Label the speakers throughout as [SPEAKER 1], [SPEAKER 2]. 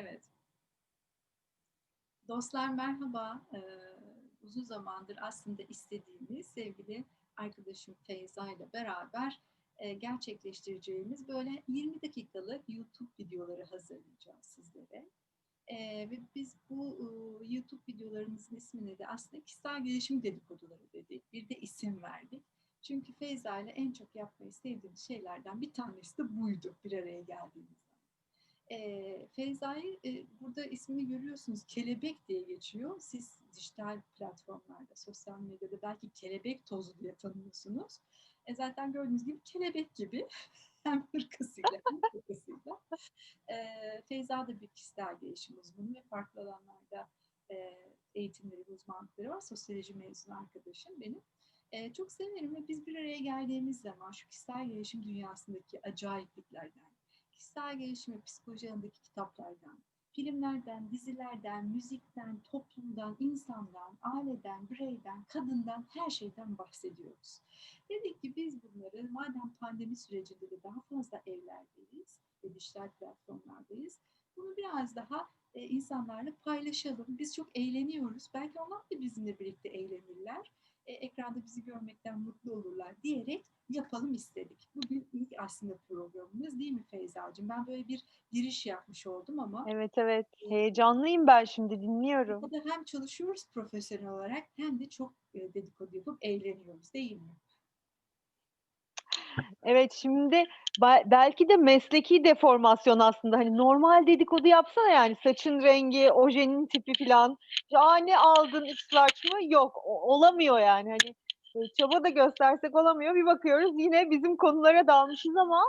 [SPEAKER 1] Evet. Dostlar merhaba. Ee, uzun zamandır aslında istediğimiz sevgili arkadaşım Feyza ile beraber e, gerçekleştireceğimiz böyle 20 dakikalık YouTube videoları hazırlayacağız sizlere. Ee, ve biz bu e, YouTube videolarımızın ismini de aslında kişisel gelişim dedikoduları dedik. Bir de isim verdik. Çünkü Feyza ile en çok yapmayı sevdiğimiz şeylerden bir tanesi de buydu bir araya geldiğimiz e, Feyza'yı e, burada ismini görüyorsunuz kelebek diye geçiyor. Siz dijital platformlarda, sosyal medyada belki kelebek tozu diye tanıyorsunuz. E, zaten gördüğünüz gibi kelebek gibi hem hırkasıyla hem hırkasıyla. E, Feyza da bir kişisel gelişim uzmanı ve farklı alanlarda e, eğitimleri, uzmanlıkları var. Sosyoloji mezunu arkadaşım benim. E, çok severim ve biz bir araya geldiğimiz zaman şu kişisel gelişim dünyasındaki acayipliklerden, kişisel gelişim psikoloji alanındaki kitaplardan, filmlerden, dizilerden, müzikten, toplumdan, insandan, aileden, bireyden, kadından, her şeyden bahsediyoruz. Dedik ki biz bunları madem pandemi sürecinde de daha fazla evlerdeyiz ve dijital platformlardayız, bunu biraz daha e, insanlarla paylaşalım. Biz çok eğleniyoruz. Belki onlar da bizimle birlikte eğlenirler. E, ekranda bizi görmekten mutlu olurlar diyerek yapalım istedik. Bugün ilk aslında programımız değil mi Feyza'cığım? Ben böyle bir giriş yapmış oldum ama.
[SPEAKER 2] Evet evet heyecanlıyım ben şimdi dinliyorum.
[SPEAKER 1] Burada hem çalışıyoruz profesyonel olarak hem de çok e, dedikodu yapıp eğleniyoruz değil mi?
[SPEAKER 2] Evet şimdi belki de mesleki deformasyon aslında hani normal dedikodu yapsana yani saçın rengi, ojenin tipi falan. Ya ne aldın X mı? Yok olamıyor yani hani çaba da göstersek olamıyor. Bir bakıyoruz yine bizim konulara dalmışız ama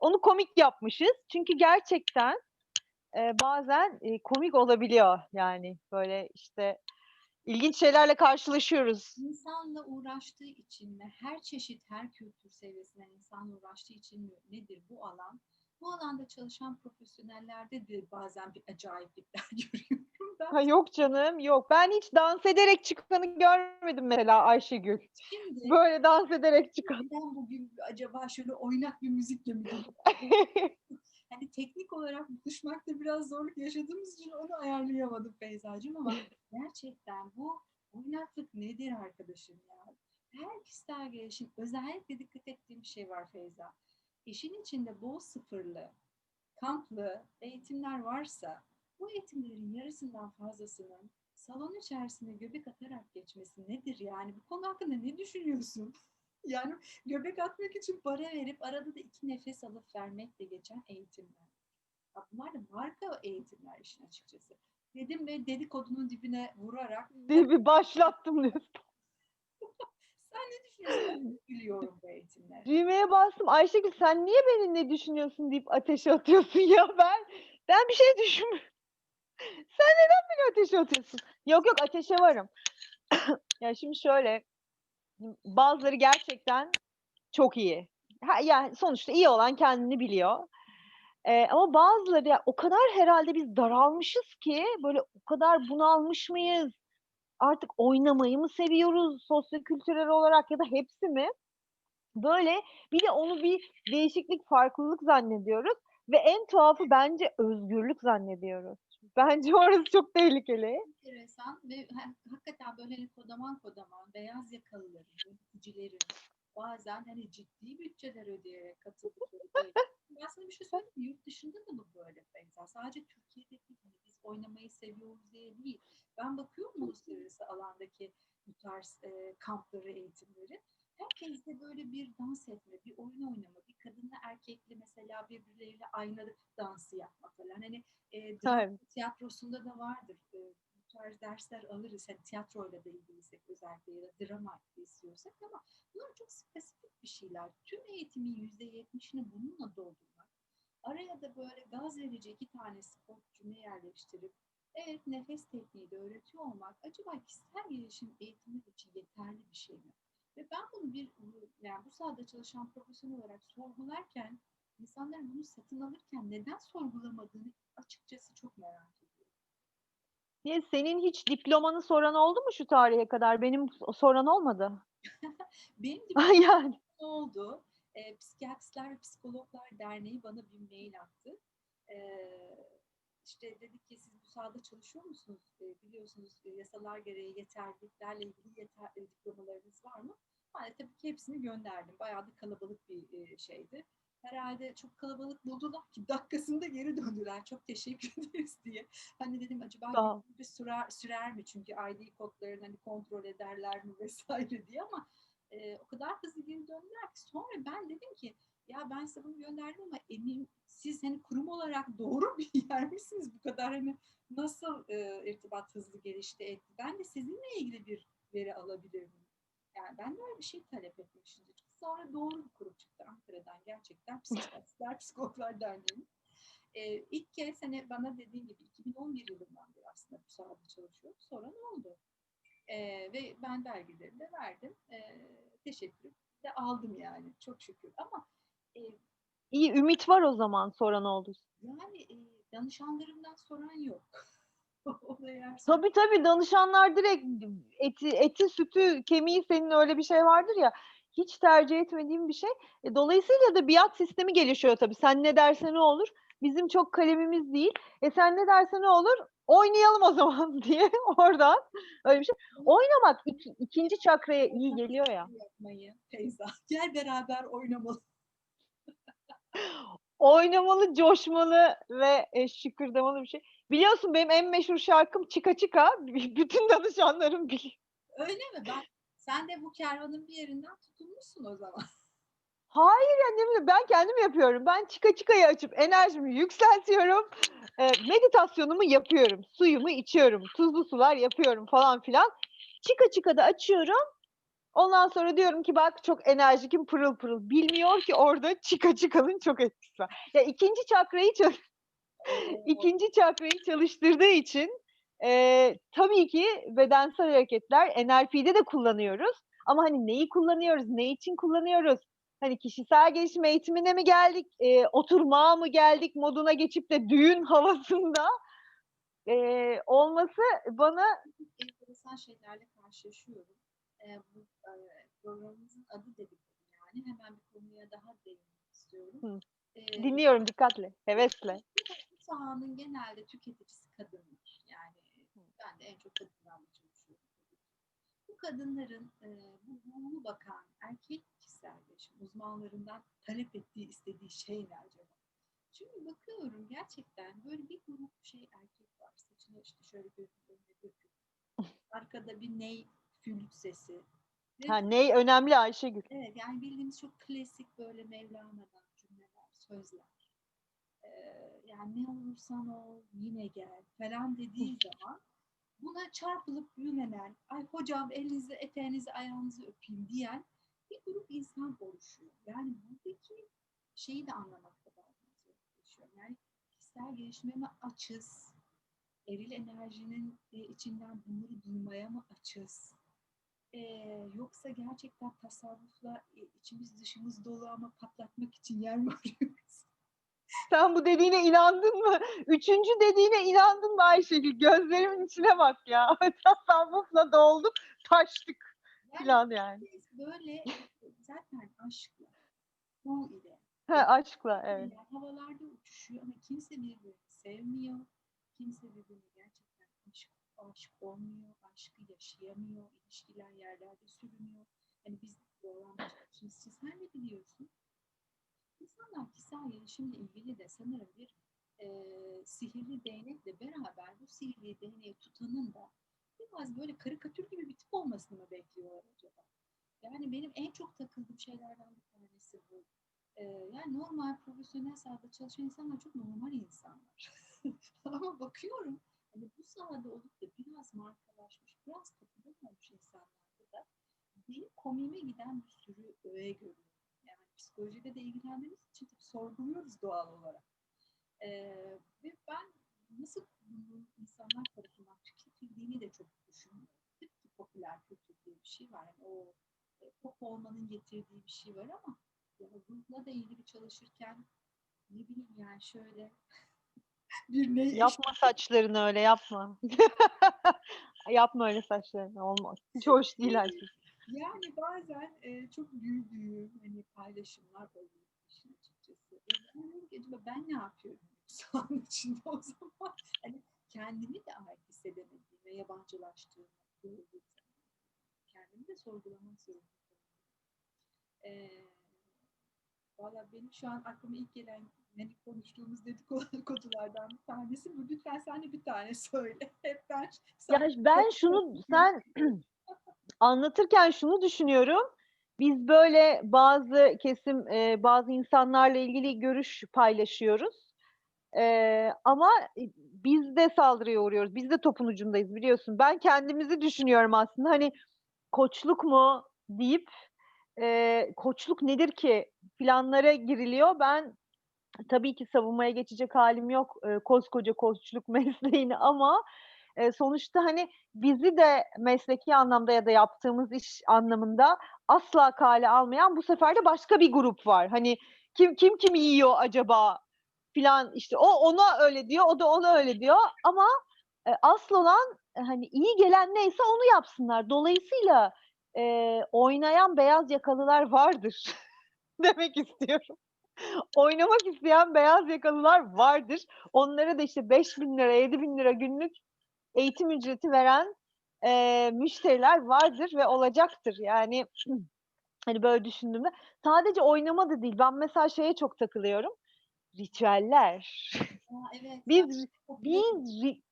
[SPEAKER 2] onu komik yapmışız. Çünkü gerçekten e, bazen e, komik olabiliyor yani böyle işte ilginç şeylerle karşılaşıyoruz.
[SPEAKER 1] İnsanla uğraştığı için mi, her çeşit, her kültür seviyesinden insan uğraştığı için mi nedir bu alan? Bu alanda çalışan profesyonellerde de bazen bir acayiplikler görüyorum ben.
[SPEAKER 2] Ha, yok canım yok. Ben hiç dans ederek çıkanı görmedim mesela Ayşegül. Şimdi, Böyle dans ederek çıkan.
[SPEAKER 1] Ben bugün acaba şöyle oynak bir müzikle mi hani teknik olarak buluşmakta biraz zorluk yaşadığımız için onu ayarlayamadım Feyza'cığım ama gerçekten bu oynaklık nedir arkadaşım ya? Her kişisel gelişim özellikle dikkat ettiğim bir şey var Feyza. İşin içinde bol sıfırlı, kamplı eğitimler varsa bu eğitimlerin yarısından fazlasının salon içerisinde göbek atarak geçmesi nedir yani? Bu konu hakkında ne düşünüyorsun? Yani göbek atmak için para verip arada da iki nefes alıp vermekle geçen eğitimler. Ya bunlar da marka eğitimler işin açıkçası. Dedim ve dedikodunun dibine vurarak.
[SPEAKER 2] Bir başlattım diyorsun.
[SPEAKER 1] sen ne düşünüyorsun? Biliyorum bu eğitimleri.
[SPEAKER 2] Düğmeye bastım. Ayşegül sen niye beni ne düşünüyorsun deyip ateşe atıyorsun ya ben ben bir şey düşünmüyorum. Sen neden beni ateşe atıyorsun? Yok yok ateşe varım. ya şimdi şöyle bazıları gerçekten çok iyi. Ha, yani sonuçta iyi olan kendini biliyor. Ee, ama bazıları ya, o kadar herhalde biz daralmışız ki böyle o kadar bunalmış mıyız? Artık oynamayı mı seviyoruz sosyokültürel olarak ya da hepsi mi? Böyle bir de onu bir değişiklik, farklılık zannediyoruz ve en tuhafı bence özgürlük zannediyoruz. Bence orası çok tehlikeli.
[SPEAKER 1] Enteresan ve hakikaten böyle hani kodaman kodaman beyaz yakalıların, yöneticilerin bazen hani ciddi bütçeler ödeyerek katıldıkları Ben sana bir şey söyleyeyim mi? Yurt dışında da bu böyle Feyza. Sadece Türkiye'de değil. Hani biz oynamayı seviyoruz diye değil. Ben bakıyorum uluslararası alandaki bu tarz e, kampları, eğitimleri. Herkes de böyle bir dans etme, bir oyun oynama, bir kadınla erkekle mesela birbirleriyle aynı dansı yapma falan. Hani e, tiyatrosunda da vardır. E, bu tarz dersler alırız. Hani tiyatroyla da ilgiliysek özellikle ya da drama istiyorsak ama bunlar çok spesifik bir şeyler. Tüm eğitimin yüzde yetmişini bununla doldurmak. Araya da böyle gaz verici iki tane spor cümle yerleştirip evet nefes tekniği de öğretiyor olmak acaba kişisel gelişim eğitimi için yeterli bir şey mi? Ve ben bunu bir yani bu sahada çalışan profesyonel olarak sorgularken insanların bunu satın alırken neden sorgulamadığını açıkçası çok merak ediyorum.
[SPEAKER 2] Niye senin hiç diplomanı soran oldu mu şu tarihe kadar? Benim soran olmadı.
[SPEAKER 1] Benim diplomam yani. oldu. E, Psikiyatristler ve Psikologlar Derneği bana bir mail attı. E, işte dedik ki siz bu sahada çalışıyor musunuz? E, biliyorsunuz e, yasalar gereği yeterliliklerle ilgili yeter, e, diplomalarınız var mı? Ben de tabii ki hepsini gönderdim. Bayağı da kalabalık bir e, şeydi. Herhalde çok kalabalık buldular ki dakikasında geri döndüler. Çok teşekkür ederiz diye. Hani dedim acaba bir sürer, sürer mi? Çünkü ID kodlarını hani kontrol ederler mi vesaire diye ama e, o kadar hızlı geri döndüler ki sonra ben dedim ki ya ben size bunu gönderdim ama emin siz hani kurum olarak doğru bir yer misiniz bu kadar hani nasıl e, irtibat hızlı gelişti etti ben de sizinle ilgili bir veri alabilir miyim? Yani ben de öyle bir şey talep etmiştim. Sonra doğru bir kurum çıktı Ankara'dan gerçekten Psikiyatristler Psikologlar Derneği. E, ilk kez hani bana dediğim gibi 2011 yılından beri aslında bu sahada çalışıyorum. Sonra ne oldu? E, ve ben belgeleri de verdim. E, teşekkür de aldım yani çok şükür. Ama e,
[SPEAKER 2] İyi ümit var o zaman sonra ne oldu?
[SPEAKER 1] yani e, danışanlarımdan soran yok.
[SPEAKER 2] Tabii tabii danışanlar direkt eti, eti sütü kemiği senin öyle bir şey vardır ya hiç tercih etmediğim bir şey. E, dolayısıyla da biat sistemi gelişiyor tabii. Sen ne dersen ne olur. Bizim çok kalemimiz değil. E sen ne dersen ne olur? Oynayalım o zaman diye oradan öyle bir şey. Oynamak iki- ikinci çakraya iyi geliyor ya.
[SPEAKER 1] yapmayı Feyza. Gel beraber oynamalı.
[SPEAKER 2] Oynamalı, coşmalı ve e, şıkırdamalı bir şey. Biliyorsun benim en meşhur şarkım Çıka Çıka. Bütün danışanlarım biliyor.
[SPEAKER 1] Öyle mi? Ben sen de bu kervanın bir yerinden tutulmuşsun o zaman.
[SPEAKER 2] Hayır bileyim ben kendim yapıyorum. Ben çıka çıkayı açıp enerjimi yükseltiyorum. E, meditasyonumu yapıyorum. Suyumu içiyorum. Tuzlu sular yapıyorum falan filan. Çıka çıka da açıyorum. Ondan sonra diyorum ki bak çok enerjikim pırıl pırıl. Bilmiyor ki orada çıka çıkanın çok etkisi var. Ya ikinci çakrayı çal- ikinci çakrayı çalıştırdığı için e, tabii ki bedensel hareketler NLP'de de kullanıyoruz. Ama hani neyi kullanıyoruz, ne için kullanıyoruz? Hani kişisel gelişim eğitimine mi geldik, e, oturmaya mı geldik moduna geçip de düğün havasında e, olması bana
[SPEAKER 1] enteresan şeylerle karşılaşıyorum. Ee, bu e, programımızın adı dedikodu yani. Hemen bir konuya daha değinmek istiyorum.
[SPEAKER 2] Hı. Dinliyorum dikkatle, hevesle.
[SPEAKER 1] Sahanın genelde tüketicisi kadınlar. Yani ben de en çok kadınlarla çalışıyorum. Bu kadınların e, bu ruhu bakan erkek kişisel gelişim uzmanlarından talep ettiği, istediği şey ne acaba? Çünkü bakıyorum gerçekten böyle bir grup şey erkek var. Saçına işte şöyle bir önüne döküp arkada bir ney flüt sesi. Ve
[SPEAKER 2] Ha, ney önemli Ayşegül?
[SPEAKER 1] Evet yani bildiğimiz çok klasik böyle Mevlana'dan cümleler, sözler. Yani ne olursan ol yine gel falan dediği zaman buna çarpılıp büyümenen, ay hocam elinizi, eteğinizi, ayağınızı öpeyim diyen bir grup insan oluşuyor. Yani buradaki şeyi de anlamakta bazen zorlaşıyor. Yani kişisel gelişime mi açız? Eril enerjinin içinden bunları duymaya mı açız? Ee, yoksa gerçekten tasavvufla içimiz dışımız dolu ama patlatmak için yer mi arıyoruz?
[SPEAKER 2] Sen bu dediğine inandın mı? Üçüncü dediğine inandın mı Ayşegül? Gözlerimin içine bak ya. Tasavvufla dolduk, taştık
[SPEAKER 1] Yani
[SPEAKER 2] falan yani.
[SPEAKER 1] böyle zaten aşkla, bu ile
[SPEAKER 2] Ha, aşkla evet.
[SPEAKER 1] havalarda uçuşuyor ama kimse birbirini sevmiyor. Kimse birbirine gerçekten aşık, aşık olmuyor, aşkı yaşayamıyor, ilişkiler yerlerde sürünüyor. Hani biz programda çalışıyoruz. Sen de biliyorsun. İnsanlar kişisel gelişimle ilgili de sanırım bir e, sihirli değnekle beraber bu sihirli değneği tutanın da biraz böyle karikatür gibi bir tip olmasını mı bekliyorlar acaba? Yani benim en çok takıldığım şeylerden bir tanesi bu. Ee, yani normal profesyonel sahada çalışan insanlar çok normal insanlar. Ama bakıyorum hani bu sahada olup da biraz markalaşmış, biraz takılmamış insanlarda da benim komiğime giden bir sürü öğe görüyorum. Yani psikolojide de ilgilendiğimiz için sorguluyoruz doğal olarak. Ee, ve ben nasıl bunun insanlar tarafından tüketildiğini de çok düşünüyorum. Ki popüler kültür diye bir şey var. Yani o e, pop olmanın getirdiği bir şey var ama ya ruhla da ilgili çalışırken ne bileyim yani şöyle bir ne
[SPEAKER 2] Yapma saçlarını öyle yapma. yapma öyle saçlarını olmaz. Hiç hoş değil Ayşegül.
[SPEAKER 1] Yani bazen e, çok büyüdüğüm hani paylaşımlar oluyor işin açıkçası. E, yani acaba ben ne yapıyorum sahanın içinde o zaman? Hani kendimi de ait hissedemediğim ve yabancılaştığımı gördüğüm kendimi de sorgulamak zorundayım. E, Valla benim şu an aklıma ilk gelen hani konuştuğumuz dedikodulardan bir tanesi bu. Lütfen sen de bir tane söyle. Hep ben,
[SPEAKER 2] ya ben şunu sen anlatırken şunu düşünüyorum. Biz böyle bazı kesim e, bazı insanlarla ilgili görüş paylaşıyoruz. E, ama biz de saldırıya uğruyoruz. Biz de topun ucundayız biliyorsun. Ben kendimizi düşünüyorum aslında. Hani koçluk mu deyip e, koçluk nedir ki planlara giriliyor. Ben tabii ki savunmaya geçecek halim yok e, koskoca koçluk mesleğini ama e, sonuçta hani bizi de mesleki anlamda ya da yaptığımız iş anlamında asla kale almayan bu sefer de başka bir grup var. Hani kim kim kimi yiyor acaba filan işte o ona öyle diyor, o da ona öyle diyor ama e, asıl olan e, hani iyi gelen neyse onu yapsınlar. Dolayısıyla e, oynayan beyaz yakalılar vardır demek istiyorum. Oynamak isteyen beyaz yakalılar vardır. Onlara da işte 5 bin lira, 7 bin lira günlük eğitim ücreti veren e, müşteriler vardır ve olacaktır. Yani hani böyle düşündüğümde sadece oynama da değil. Ben mesela şeye çok takılıyorum. Ritüeller.
[SPEAKER 1] Aa, evet.
[SPEAKER 2] Biz biz ri-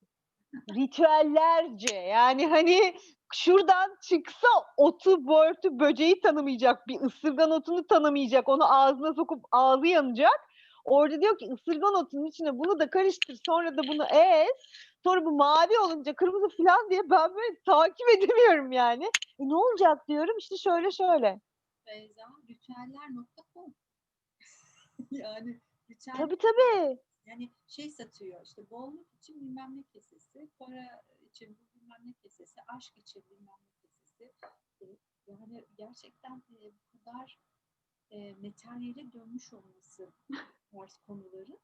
[SPEAKER 2] ritüellerce yani hani şuradan çıksa otu, börtü, böceği tanımayacak, bir ısırgan otunu tanımayacak, onu ağzına sokup ağzı yanacak. Orada diyor ki ısırgan otunun içine bunu da karıştır, sonra da bunu ez, sonra bu mavi olunca kırmızı falan diye ben böyle takip edemiyorum yani. E ne olacak diyorum işte şöyle şöyle.
[SPEAKER 1] Beyza, ritüeller.com yani ritüel
[SPEAKER 2] Tabii tabii.
[SPEAKER 1] yani şey satıyor işte bolluk için bilmem ne kesesi, para için bilmem ne kesesi, aşk için bilmem ne kesesi. E, yani gerçekten e, bu kadar e, materyale dönmüş olması tarz konuların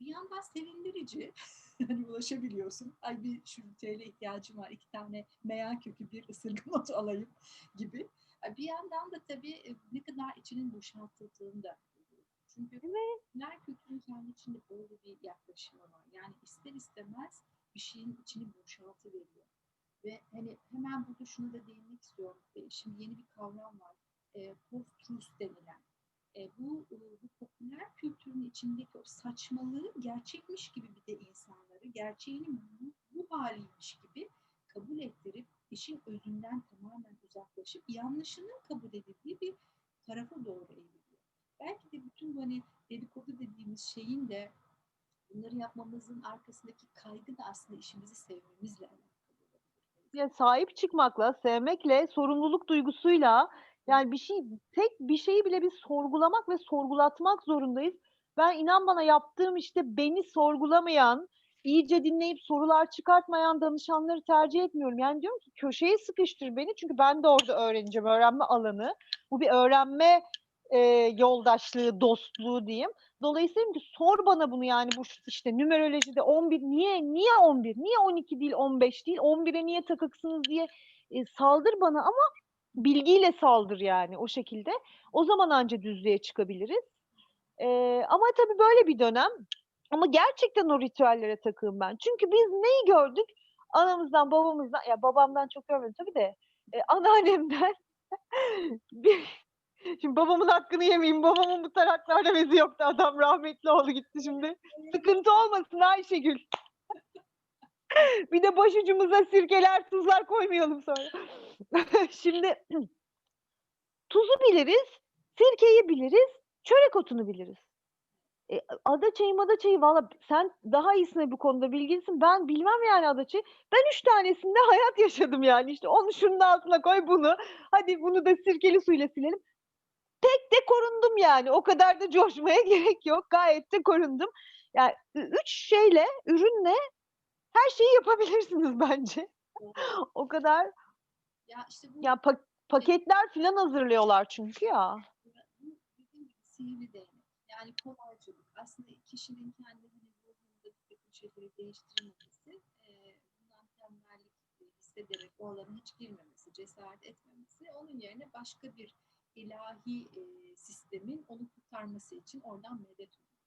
[SPEAKER 1] bir yandan sevindirici. hani ulaşabiliyorsun. Ay bir şu TL ihtiyacım var. iki tane meyan kökü bir ısırgan otu alayım gibi. Bir yandan da tabii e, ne kadar içinin boşaltıldığını da. Çünkü Popüler kültürün kendi içinde böyle bir yaklaşımı var. Yani ister istemez bir şeyin içini boşaltıveriyor. Ve hani hemen burada şunu da değinmek istiyorum. E, Şimdi yeni bir kavram var. E, Post-truth denilen. E, bu, e, bu popüler kültürün içindeki o saçmalığı gerçekmiş gibi bir de insanları gerçeğinin bu, bu haliymiş gibi kabul ettirip işin özünden tamamen uzaklaşıp yanlışının kabul edildiği bir tarafa doğru eğiliyor. Belki de bütün bu hani dedikodu dediğimiz şeyin de bunları yapmamızın arkasındaki kaygı da aslında işimizi sevmemizle alakalı
[SPEAKER 2] ya sahip çıkmakla, sevmekle, sorumluluk duygusuyla yani bir şey tek bir şeyi bile biz sorgulamak ve sorgulatmak zorundayız. Ben inan bana yaptığım işte beni sorgulamayan, iyice dinleyip sorular çıkartmayan danışanları tercih etmiyorum. Yani diyorum ki köşeye sıkıştır beni çünkü ben de orada öğreneceğim, öğrenme alanı. Bu bir öğrenme e, yoldaşlığı, dostluğu diyeyim. Dolayısıyla ki sor bana bunu yani bu işte numerolojide 11 niye niye 11 niye 12 değil 15 değil 11'e niye takıksınız diye e, saldır bana ama bilgiyle saldır yani o şekilde. O zaman anca düzlüğe çıkabiliriz. E, ama tabii böyle bir dönem ama gerçekten o ritüellere takığım ben. Çünkü biz neyi gördük? Anamızdan babamızdan ya babamdan çok görmedim tabii de e, anneannemden bir Şimdi babamın hakkını yemeyeyim. Babamın bu taraklarda bezi yoktu. Adam rahmetli oldu gitti şimdi. Sıkıntı olmasın Ayşegül. bir de başucumuza sirkeler, tuzlar koymayalım sonra. şimdi tuzu biliriz, sirkeyi biliriz, çörek otunu biliriz. E, ada çayı mada çayı valla sen daha iyisine bu konuda bilgilisin. Ben bilmem yani ada çayı. Ben üç tanesinde hayat yaşadım yani. İşte onu şunun altına koy bunu. Hadi bunu da sirkeli suyla silelim tek de korundum yani. O kadar da coşmaya gerek yok. Gayet de korundum. Yani üç şeyle, ürünle her şeyi yapabilirsiniz bence. o kadar
[SPEAKER 1] Ya işte bu,
[SPEAKER 2] ya pa- paketler falan hazırlıyorlar çünkü ya.
[SPEAKER 1] bu dediğim gibi sihirli değnek. Yani kolaycılık. Aslında kişinin kendi hani ruhunda bir takım şeyleri değiştirmemesi, e, bundan tembellik hissederek o alana hiç girmemesi, cesaret etmemesi, onun yerine başka bir ilahi e, sistemin onu kurtarması için oradan medet umuyor.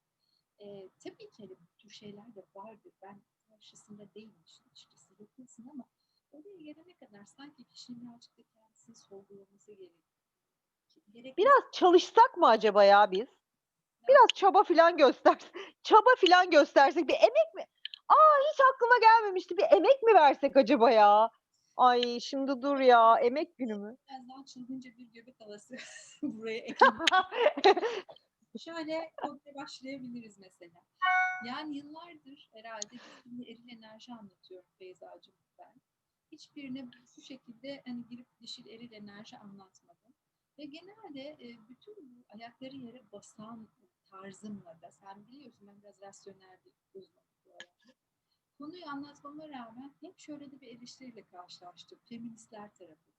[SPEAKER 1] E, tabii ki hani bu tür şeyler de vardır. Ben karşısında değilim işin açıkçası. Yapılsın ama oraya gelene kadar sanki kişinin birazcık da kendisini sorgulaması gerekiyor. Gerek
[SPEAKER 2] Biraz çalışsak mı acaba ya biz? Biraz çaba filan göster. Çaba filan göstersek bir emek mi? Aa hiç aklıma gelmemişti. Bir emek mi versek acaba ya? Ay şimdi dur ya. Emek günü mü?
[SPEAKER 1] Biraz daha çılgınca bir göbek havası buraya ekleyelim. Şöyle komple başlayabiliriz mesela. Yani yıllardır herhalde dişil eril enerji anlatıyorum Beyza'cığım ben. Hiçbirine şu şekilde hani girip dişil eril enerji anlatmadım. Ve genelde e, bütün bu ayakları yere basan tarzımla da sen biliyorsun ben biraz rasyonel bir uzmanım bu. Konuyu anlatmama rağmen hep şöyle de bir eleştiriyle karşılaştım feministler tarafından.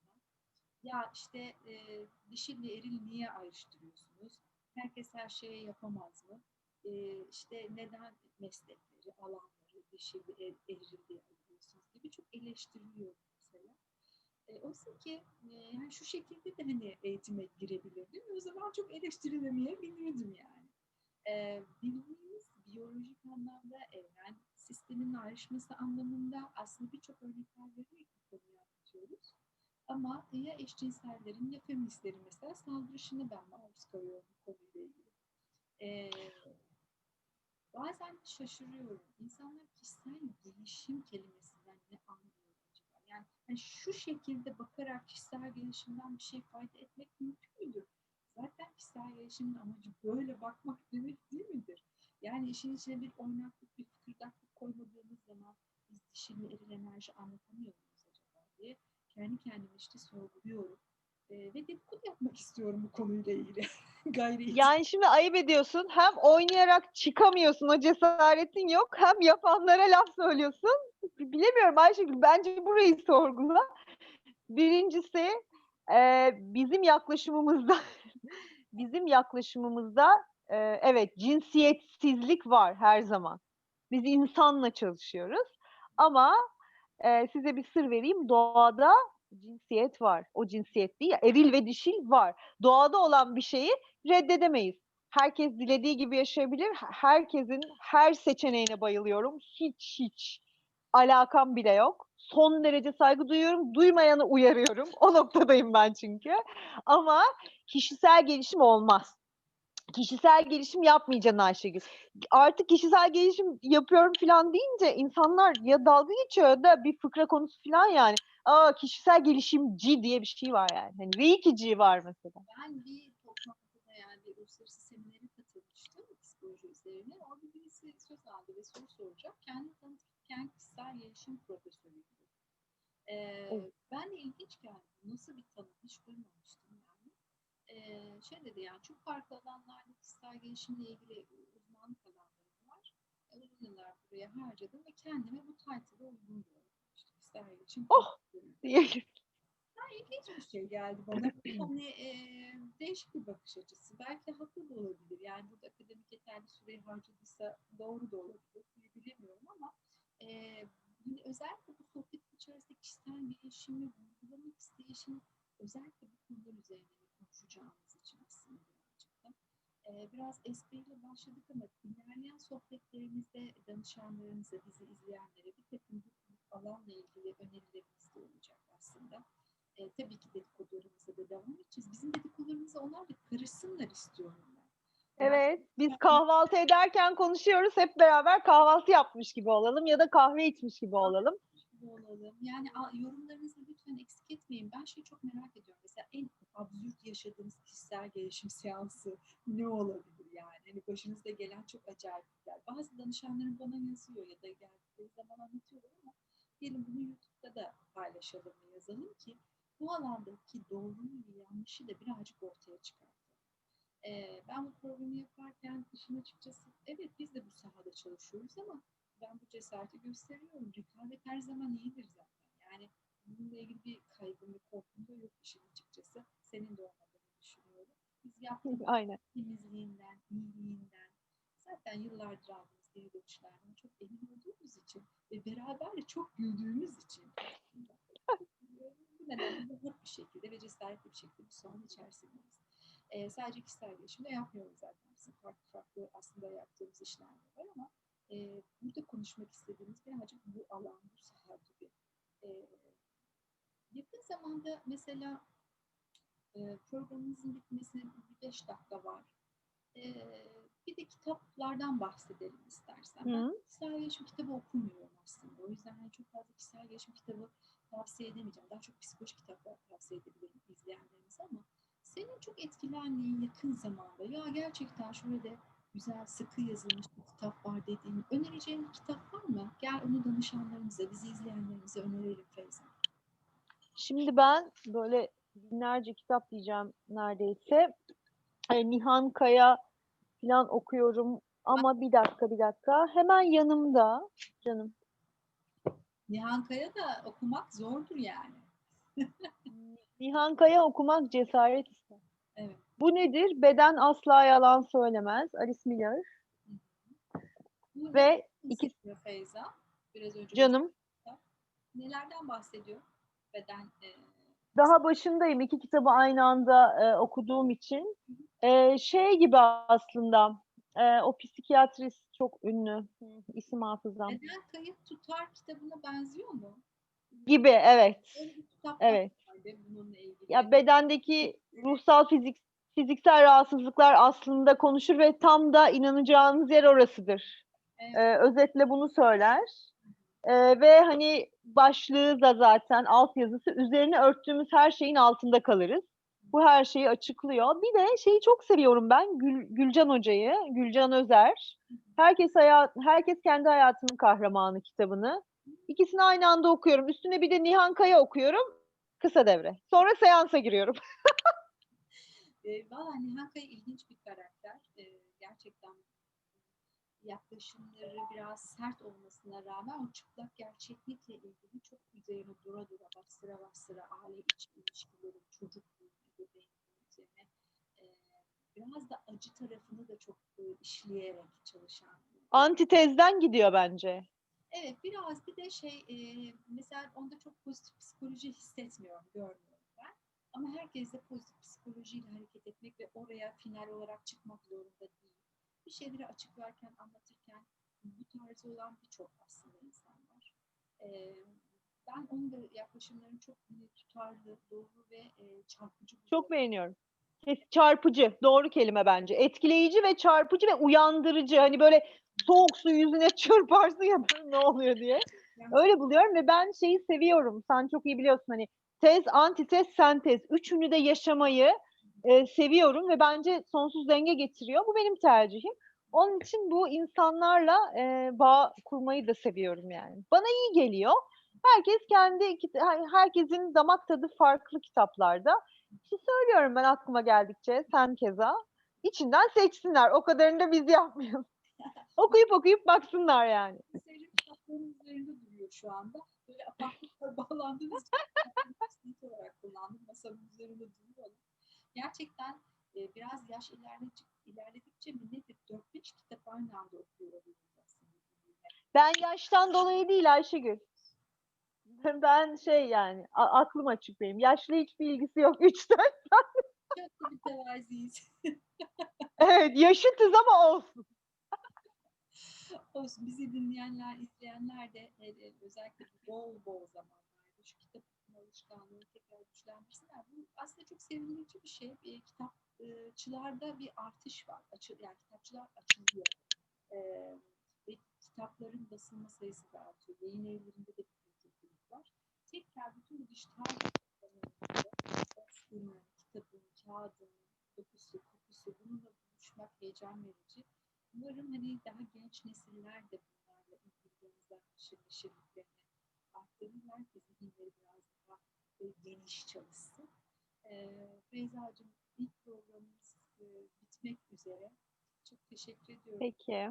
[SPEAKER 1] Ya işte e, dişille eril niye ayrıştırıyorsunuz? Herkes her şeyi yapamaz mı? E, işte neden meslekleri, alanları dişilli, er, eril diye ayırıyorsunuz gibi çok eleştiriliyor mesela. E, oysa ki e, yani şu şekilde de hani eğitime girebilirdim. O zaman çok eleştirilemeyebilirdim yani. E, bildiğimiz biyolojik anlamda evren sistemin ayrışması anlamında aslında birçok örnekler vererek bu konuyu anlatıyoruz. Ama ya eşcinsellerin ya feministlerin mesela saldırışını ben maruz kalıyorum konuyla ilgili. Ee, bazen şaşırıyorum. İnsanlar kişisel gelişim kelimesinden ne anlıyor acaba? Yani hani şu şekilde bakarak kişisel gelişimden bir şey fayda etmek mümkün müdür? Zaten kişisel gelişimin amacı böyle bakmak demek değil midir? Yani işin içine bir oynaklık, bir fıkırdaklık koymadığımız zaman biz dişili eril enerji anlatamıyor muyuz acaba diye kendi kendime işte sorguluyorum. Ee, ve dedikodu yapmak istiyorum bu konuyla ilgili. Gayri
[SPEAKER 2] Yani şimdi ayıp ediyorsun. Hem oynayarak çıkamıyorsun. O cesaretin yok. Hem yapanlara laf söylüyorsun. Bilemiyorum Ayşegül. Bence burayı sorgula. Birincisi e, bizim yaklaşımımızda bizim yaklaşımımızda e, evet cinsiyetsizlik var her zaman. Biz insanla çalışıyoruz. Ama e, size bir sır vereyim. Doğada cinsiyet var. O cinsiyet değil, eril ve dişil var. Doğada olan bir şeyi reddedemeyiz. Herkes dilediği gibi yaşayabilir. Herkesin her seçeneğine bayılıyorum. Hiç hiç alakam bile yok. Son derece saygı duyuyorum. Duymayanı uyarıyorum. O noktadayım ben çünkü. Ama kişisel gelişim olmaz. Kişisel gelişim yapmayacaksın Ayşegül. Artık kişisel gelişim yapıyorum falan deyince insanlar ya dalga geçiyor da bir fıkra konusu falan yani. Aa kişisel gelişimci diye bir şey var yani. Hani Reiki'ci var mesela.
[SPEAKER 1] Ben bir toplantıda yani bir uluslararası seminere katılmıştım psikoloji üzerine. Orada birisi söz aldı ve soru soracak. Kendi tanıtırken kişisel gelişim profesörü gibi. Ee,
[SPEAKER 2] Evet.
[SPEAKER 1] ben ilginç geldi. Nasıl bir tanım hiç duymamıştım yani. Ee, şey dedi yani çok farklı alanlarda kişisel gelişimle ilgili uzmanlık alanlarım var. E, Uzun yıllar buraya harcadım ve kendime bu title'a uygun gördüm. İşte kişisel gelişim
[SPEAKER 2] Oh! diye.
[SPEAKER 1] ilginç bir şey geldi bana. Hani e, değişik bir bakış açısı. Belki haklı da olabilir. Yani burada akademik yeterli süreyi harcadıysa doğru da olabilir. Bilemiyorum ama e, hani özellikle bu sohbet içerisinde kişisel gelişimi vurgulamak isteyişim özellikle bu konular üzerine konuşacağımız için aslında birazcık da. E, biraz espriyle başladık ama ilerleyen sohbetlerimizde danışanlarımıza, bizi izleyenlere bir takım bu alanla ilgili önerilerimiz de olacak aslında e, tabii ki dedikodularımıza da devam edeceğiz. Bizim dedikodularımıza onlar da karışsınlar istiyorum ben.
[SPEAKER 2] Evet, biz kahvaltı ederken konuşuyoruz. Hep beraber kahvaltı yapmış gibi olalım ya da kahve içmiş gibi olalım.
[SPEAKER 1] Gibi olalım. Yani yorumlarınızı lütfen eksik etmeyin. Ben şeyi çok merak ediyorum. Mesela en absürt yaşadığınız kişisel gelişim seansı ne olabilir yani? Hani başınıza gelen çok acayipler. Bazı danışanlarım bana yazıyor ya da geldikleri zaman anlatıyorum ama gelin bunu YouTube'da da paylaşalım yazalım ki bu alandaki doğruyu ve yanlışı da birazcık ortaya çıkartalım. Ee, ben bu programı yaparken işin açıkçası evet biz de bu sahada çalışıyoruz ama ben bu cesareti gösteriyorum. Rekabet her zaman iyidir zaten. Yani bununla ilgili bir kaygım ve korkum da yok işin açıkçası. Senin de olmadığını düşünüyorum. Biz yaptığımız
[SPEAKER 2] Aynen.
[SPEAKER 1] temizliğinden, iyiliğinden, zaten yıllardır aldığımız geri dönüşlerden çok emin olduğumuz için ve beraber de çok güldüğümüz için bu nedenle rahat bir şekilde ve cesaretli bir şekilde bu sahanın içerisindeyiz. Ee, sadece kişisel gelişimde yapmıyoruz zaten. Bizim farklı farklı aslında yaptığımız işler var ama e, burada konuşmak istediğimiz birazcık bu alan, bu saha gibi. E, yakın zamanda mesela e, programımızın bitmesine bir beş dakika var. E, bir de kitaplardan bahsedelim istersen.
[SPEAKER 2] Hı.
[SPEAKER 1] Ben kişisel gelişim kitabı okumuyorum aslında. O yüzden hani çok fazla kişisel gelişim kitabı tavsiye edemeyeceğim. Daha çok psikolojik kitaplar tavsiye edebilirim izleyenlerimize ama senin çok etkilendiğin yakın zamanda ya gerçekten şöyle güzel sıkı yazılmış bir kitap var dediğin önereceğin bir kitap var mı? Gel onu danışanlarımıza, bizi izleyenlerimize önerelim Feyza.
[SPEAKER 2] Şimdi ben böyle binlerce kitap diyeceğim neredeyse. E, Nihan Kaya falan okuyorum ama bir dakika bir dakika. Hemen yanımda canım.
[SPEAKER 1] Nihan Kaya da okumak zordur yani.
[SPEAKER 2] Nihan Kaya okumak cesaret ister. Bu nedir? Beden asla yalan söylemez. Alice Miller.
[SPEAKER 1] Bu
[SPEAKER 2] Ve iki-
[SPEAKER 1] Feyza. Biraz önce
[SPEAKER 2] Canım
[SPEAKER 1] nelerden bahsediyor? Beden e,
[SPEAKER 2] daha başındayım. iki kitabı aynı anda e, okuduğum için. E, şey gibi aslında e, o psikiyatrist çok ünlü. İsim hafızam.
[SPEAKER 1] beden kayıt tutar kitabına benziyor mu?
[SPEAKER 2] Gibi evet. Evet.
[SPEAKER 1] bununla ilgili.
[SPEAKER 2] Ya bedendeki ruhsal fizik fiziksel rahatsızlıklar aslında konuşur ve tam da inanacağınız yer orasıdır.
[SPEAKER 1] Evet.
[SPEAKER 2] Ee, özetle bunu söyler. Ee, ve hani başlığı da zaten alt yazısı üzerine örttüğümüz her şeyin altında kalırız. Bu her şeyi açıklıyor. Bir de şeyi çok seviyorum ben Gül, Gülcan Hoca'yı, Gülcan Özer. Herkes hayat, herkes kendi hayatının kahramanı kitabını. İkisini aynı anda okuyorum. Üstüne bir de Nihan Kaya okuyorum. Kısa devre. Sonra seansa giriyorum.
[SPEAKER 1] E, Valla Nihan Kaya ilginç bir karakter. E, gerçekten yaklaşımları biraz sert olmasına rağmen o çıplak gerçeklikle ilgili çok üzerine dura dura bastıra bastıra aile içi ilişkileri, çocukluğu, ebeveynliği üzerine e, biraz da acı tarafını da çok e, işleyerek çalışan.
[SPEAKER 2] Antitezden gidiyor bence.
[SPEAKER 1] Evet biraz bir de şey e, mesela onda çok pozitif psikoloji hissetmiyorum, görmüyorum. Ama herkes de pozitif psikolojiyle hareket etmek ve oraya final olarak çıkmak zorunda değil. Bir şeyleri açıklarken, anlatırken bu tarzı olan birçok aslında insan var. E, ben onun da yaklaşımlarını çok tutarlı, doğru ve e, çarpıcı
[SPEAKER 2] Çok beğeniyorum. Çarpıcı, doğru kelime bence. Etkileyici ve çarpıcı ve uyandırıcı. Hani böyle soğuk su yüzüne çırparsın ya ne oluyor diye. Öyle buluyorum ve ben şeyi seviyorum. Sen çok iyi biliyorsun hani tez, antitez, sentez. Üçünü de yaşamayı e, seviyorum ve bence sonsuz denge getiriyor. Bu benim tercihim. Onun için bu insanlarla e, bağ kurmayı da seviyorum yani. Bana iyi geliyor. Herkes kendi herkesin damak tadı farklı kitaplarda. İşte söylüyorum ben aklıma geldikçe sen keza içinden seçsinler. O kadarını da biz yapmayalım. okuyup okuyup baksınlar yani.
[SPEAKER 1] Seyirci kitaplarının üzerinde duruyor şu anda. Böyle apartmanlara bağlandığımız için olarak kullandım. Masamın üzerinde duruyor. Gerçekten e, biraz yaş ilerledikçe, ilerledikçe mi nedir? 4-5 kitap aynı anda okuyor.
[SPEAKER 2] Ben yaştan dolayı değil Ayşegül. Ben şey yani aklım açık benim. Yaşlı hiçbir ilgisi yok. Üçten.
[SPEAKER 1] Çok da bir tevaziyiz.
[SPEAKER 2] Evet yaşıtız ama olsun.
[SPEAKER 1] Olsun bizi dinleyenler, izleyenler de e, e, özellikle bol bol zamanlarda şu kitap okuma tekrar güçlendirsinler. Bu aslında çok sevindirici bir şey. E, kitapçılarda bir artış var. Açı, yani kitapçılar açılıyor. E, ve kitapların basılma sayısı da artıyor. Yayın evlerinde de bir var. Tekrar bütün bu dijital kitabın, kağıdın, dokusu, kokusu bununla buluşmak heyecan verici. Umarım hani daha genç nesiller de bunlarla ilgilenirler, haşır neşirliklerini arttırır. Herkesin zihinleri biraz daha e, geniş çalışsın. Ee, Beyza'cığım ilk programımız e, bitmek üzere. Çok teşekkür ediyorum.
[SPEAKER 2] Peki.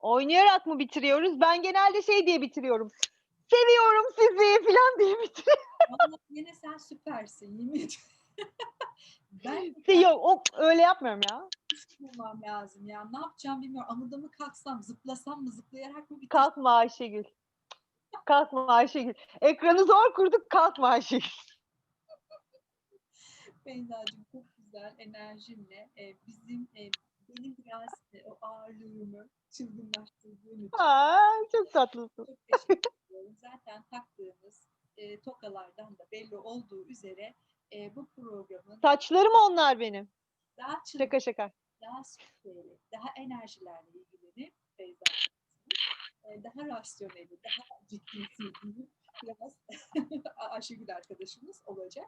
[SPEAKER 2] Oynayarak mı bitiriyoruz? Ben genelde şey diye bitiriyorum. Seviyorum sizi falan diye bitiriyorum.
[SPEAKER 1] Vallahi yine sen süpersin yemin ediyorum. ben
[SPEAKER 2] Yok o, öyle yapmıyorum ya.
[SPEAKER 1] bulmam lazım ya. Ne yapacağım bilmiyorum. Amuda mı kalksam, zıplasam mı, zıplayarak mı bitirsem?
[SPEAKER 2] Kalkma Ayşegül. Kalkma Ayşegül. Ekranı zor kurduk kalkma Ayşegül.
[SPEAKER 1] Beyza'cığım çok güzel enerjinle e, bizim e, benim biraz e, o ağırlığımı çılgınlaştırdığın için
[SPEAKER 2] Aa, çok tatlısın.
[SPEAKER 1] çok teşekkür ediyorum. Zaten taktığımız e, tokalardan da belli olduğu üzere e, bu programın
[SPEAKER 2] Saçlarım onlar benim.
[SPEAKER 1] daha çılgın,
[SPEAKER 2] Şaka şaka.
[SPEAKER 1] daha spiritüel, daha enerjilerle ilgilenip Feyza e, daha rasyoneli, daha ciddisi biraz Ayşegül arkadaşımız olacak.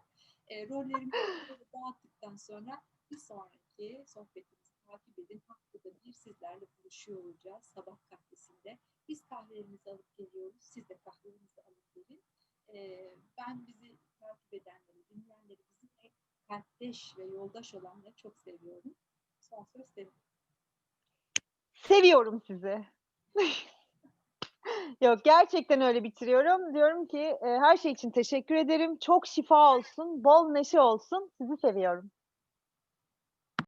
[SPEAKER 1] E, rollerimizi böyle dağıttıktan sonra bir sonraki sohbetimizi takip edin. Haftada bir sizlerle buluşuyor olacağız sabah kahvesinde. Biz kahvelerimizi alıp geliyoruz. Siz de kahvelerinizi alıp gelin. E, ben bizi takip edenleri, dinleyenleri, bizimle kalpleş ve yoldaş olanları çok seviyorum. Son söz senin.
[SPEAKER 2] Seviyorum sizi. Yok gerçekten öyle bitiriyorum. Diyorum ki e, her şey için teşekkür ederim. Çok şifa olsun, bol neşe olsun. Sizi seviyorum.